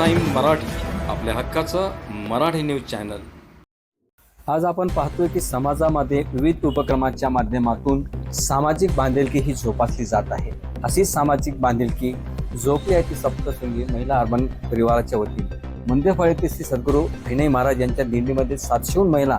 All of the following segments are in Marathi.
मराठी आपल्या हक्काचं मराठी न्यूज चॅनल. आज आपण पाहतोय की समाजामध्ये विविध उपक्रमाच्या माध्यमातून सामाजिक बांधिलकी ही जोपासली जात आहे. अशी सामाजिक बांधिलकी झोपली आहे ती सप्तशृंगी महिला अर्बन परिवाराच्या वतीने. मुंदेफळ ते श्री सद्गुरू विनय महाराज यांच्या दिंडीमध्ये सातशेहून महिला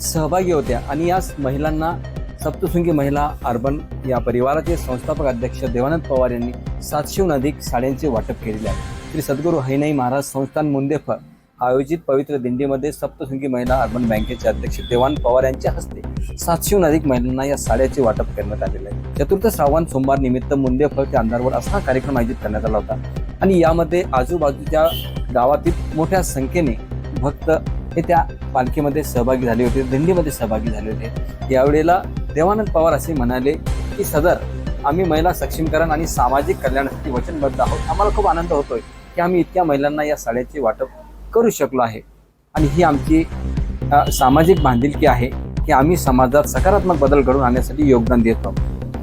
सहभागी होत्या आणि या महिलांना सप्तशृंगी महिला अर्बन या परिवाराचे संस्थापक अध्यक्ष देवानंद पवार यांनी सातशेहून अधिक साड्यांचे वाटप केलेले आहे. श्री सद्गुरू हरिनाई महाराज संस्थान मुंदेफळ आयोजित पवित्र दिंडीमध्ये सप्तशृंगी महिला अर्बन बँकेचे अध्यक्ष देवान पवार यांच्या हस्ते सातशेहून अधिक महिलांना या साड्याचे वाटप करण्यात आलेले आहे. चतुर्थ श्रावण सोमवार निमित्त मुंदेफळ ते अंधारवर असा हा कार्यक्रम आयोजित करण्यात आला होता. आणि यामध्ये आजूबाजूच्या गावातील मोठ्या संख्येने भक्त हे त्या पालखीमध्ये सहभागी झाले होते दिंडीमध्ये सहभागी झाले होते. यावेळेला देवानंद पवार असे म्हणाले की सदर आम्ही महिला सक्षमीकरण आणि सामाजिक कल्याणासाठी वचनबद्ध आहोत. आम्हाला खूप आनंद होतोय. की आम्ही इतक्या महिलांना या साड्याचे वाटप करू शकलो आहे. आणि ही आमची सामाजिक बांधिलकी आहे की आम्ही समाजात सकारात्मक बदल घडवून आणण्यासाठी योगदान देतो.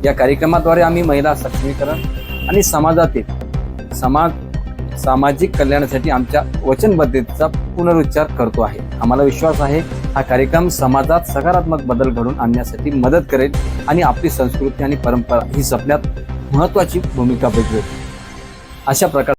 या कार्यक्रमाद्वारे आम्ही महिला सक्षमीकरण आणि समाजातील समाज सामाजिक कल्याणासाठी आमच्या वचनबद्धतेचा पुनरुच्चार करतो आहे. आम्हाला विश्वास आहे हा कार्यक्रम समाजात सकारात्मक बदल घडवून आणण्यासाठी मदत करेल आणि आपली संस्कृती आणि परंपरा ही जपण्यात महत्त्वाची भूमिका बजावेल. अशा प्रकारे